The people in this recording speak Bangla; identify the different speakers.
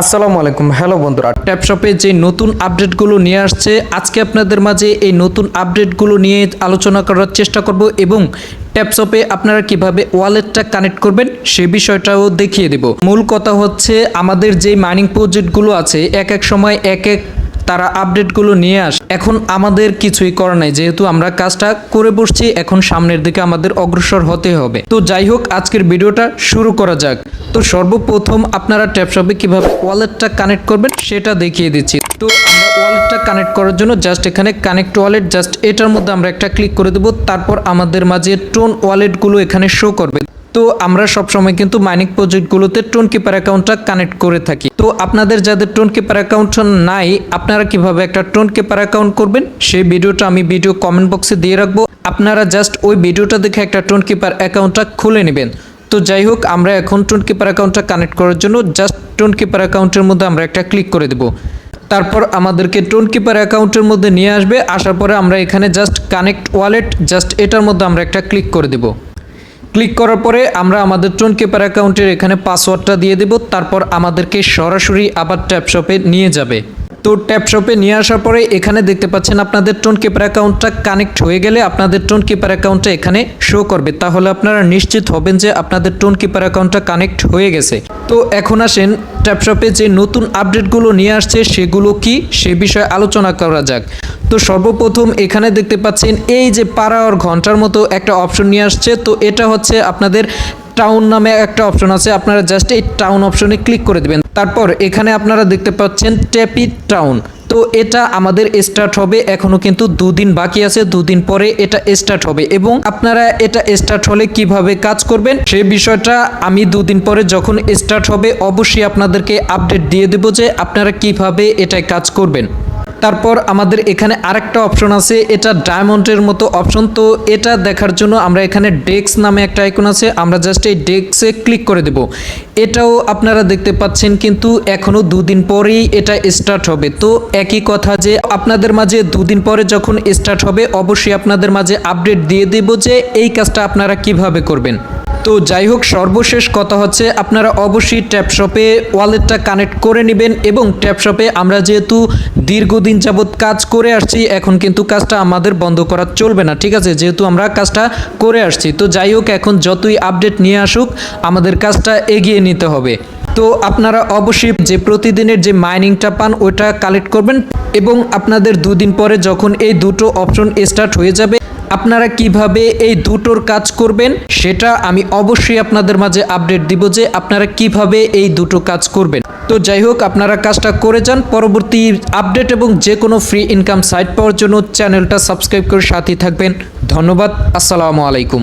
Speaker 1: আসসালামু আলাইকুম। হ্যালো বন্ধুরা ট্যাপশপে যে নতুন আপডেটগুলো নিয়ে আসছে, আজকে আপনাদের মাঝে এই নতুন আপডেটগুলো নিয়ে আলোচনা করার চেষ্টা করব এবং ট্যাপশপে আপনারা কীভাবে ওয়ালেটটা কানেক্ট করবেন সে বিষয়টাও দেখিয়ে দেব। মূল কথা হচ্ছে, আমাদের যে মাইনিং প্রজেক্টগুলো আছে, এক এক সময় এক এক তারা আপডেটগুলো নিয়ে আস। এখন আমাদের কিছুই করার নাই, যেহেতু আমরা কাজটা করে বসছি, এখন সামনের দিকে আমাদের অগ্রসর হতে হবে। তো যাই হোক, আজকের ভিডিওটা শুরু করা যাক। তো সর্বপ্রথম আপনারা ট্যাপশপে কীভাবে ওয়ালেটটা কানেক্ট করবেন সেটা দেখিয়ে দিচ্ছি। তো আমরা ওয়ালেটটা কানেক্ট করার জন্য জাস্ট এখানে কানেক্ট ওয়ালেট, জাস্ট এটার মধ্যে আমরা একটা ক্লিক করে দেবো, তারপর আমাদের মাঝে টোন ওয়ালেটগুলো এখানে শো করবে। তো আমরা সবসময় কিন্তু মাইনিং প্রজেক্টগুলোতে টোন কিপার অ্যাকাউন্টটা কানেক্ট করে থাকি। তো আপনাদের যাদের টোন কিপার অ্যাকাউন্ট নাই, আপনারা কীভাবে একটা টোন কিপার অ্যাকাউন্ট করবেন? সেই ভিডিওটা আমি ভিডিও কমেন্ট বক্সে দিয়ে রাখব। আপনারা জাস্ট ওই ভিডিওটা দেখে একটা টোন কিপার অ্যাকাউন্টটা খুলে নেবেন। তো যাই হোক, আমরা এখন টোন কিপার অ্যাকাউন্টটা কানেক্ট করার জন্য জাস্ট টোন কিপার অ্যাকাউন্টের মধ্যে আমরা একটা ক্লিক করে দেবো। তারপর আমাদেরকে টোন কিপার অ্যাকাউন্টের মধ্যে নিয়ে আসবে। আসার পরে আমরা এখানে জাস্ট কানেক্ট ওয়ালেট জাস্ট এটার মধ্যে আমরা একটা ক্লিক করে দেবো। ক্লিক করার পরে আমরা আমাদের টোন কিপার অ্যাকাউন্টের এখানে পাসওয়ার্ডটা দিয়ে দেব, তারপর আমাদেরকে সরাসরি আবার ট্যাপ শপে নিয়ে যাবে। তো ট্যাপ শপে নিয়ে আসার পরে এখানে দেখতে পাচ্ছেন আপনাদের টোন কিপার অ্যাকাউন্টটা কানেক্ট হয়ে গেলে আপনাদের টোন কিপার অ্যাকাউন্টটা এখানে শো করবে। তাহলে আপনারা নিশ্চিত হবেন যে আপনাদের টোন কিপার অ্যাকাউন্টটা কানেক্ট হয়ে গেছে। তো এখন আসেন ট্যাপ শপে যে নতুন আপডেটগুলো নিয়ে আসছে, সেগুলো কি? সে বিষয়ে আলোচনা করা যাক। তো সর্বপ্রথম এখানে দেখতে পাচ্ছেন এই যে পাড়াওয়ার ঘণ্টার মতো একটা অপশন নিয়ে আসছে। তো এটা হচ্ছে আপনাদের টাউন নামে একটা অপশন আছে। আপনারা জাস্ট এই টাউন অপশনে ক্লিক করে দেবেন। তারপর এখানে আপনারা দেখতে পাচ্ছেন ট্যাপি টাউন তো এটা আমাদের স্টার্ট হবে, এখনও কিন্তু দুদিন বাকি আছে, দুদিন পরে এটা স্টার্ট হবে। এবং আপনারা এটা স্টার্ট হলে কীভাবে কাজ করবেন, সে বিষয়টা আমি দুদিন পরে যখন স্টার্ট হবে, অবশ্যই আপনাদেরকে আপডেট দিয়ে দেবো যে আপনারা কীভাবে এটায় কাজ করবেন। তারপর আমাদের এখানে আরেকটা অপশন আছে, এটা ডায়মন্ডের মতো অপশন তো এটা দেখার জন্য আমরা এখানে ডেক্স নামে একটা আইকন আছে, আমরা জাস্ট এই ডেক্সে ক্লিক করে দেব। এটাও আপনারা দেখতে পাচ্ছেন, কিন্তু এখনও দুদিন পরেই এটা স্টার্ট হবে। তো একই কথা যে আপনাদের মাঝে দুদিন পরে যখন স্টার্ট হবে, অবশ্যই আপনাদের মাঝে আপডেট দিয়ে দেব যে এই কাজটা আপনারা কীভাবে করবেন। তো যাই হোক, সর্বশেষ কথা হচ্ছে আপনারা অবশ্যই ট্যাপ শপে ওয়ালেটটা কানেক্ট করে নেবেন এবং ট্যাপ শপে আমরা যেহেতু দীর্ঘদিন যাবৎ কাজ করে আসছি, এখন কিন্তু কাজটা আমাদের বন্ধ করা চলবে না, ঠিক আছে? যেহেতু আমরা কাজটা করে আসছি। তো যাই হোক, এখন যতই আপডেট নিয়ে আসুক, আমাদের কাজটা এগিয়ে নিতে হবে। তো আপনারা অবশ্যই যে প্রতিদিনের যে মাইনিংটা পান ওটা কালেক্ট করবেন এবং আপনাদের দুদিন পরে যখন এই দুটো অপশন স্টার্ট হয়ে যাবে আপনারা কীভাবে এই দুটোর কাজ করবেন সেটা আমি অবশ্যই আপনাদের মাঝে আপডেট দিব যে আপনারা কীভাবে এই দুটো কাজ করবেন। তো যাই হোক, আপনারা কাজটা করে যান। পরবর্তী আপডেট এবং যে কোনো ফ্রি ইনকাম সাইট পাওয়ার জন্য চ্যানেলটা সাবস্ক্রাইব করে সাথে থাকবেন। ধন্যবাদ। আসসালামু আলাইকুম।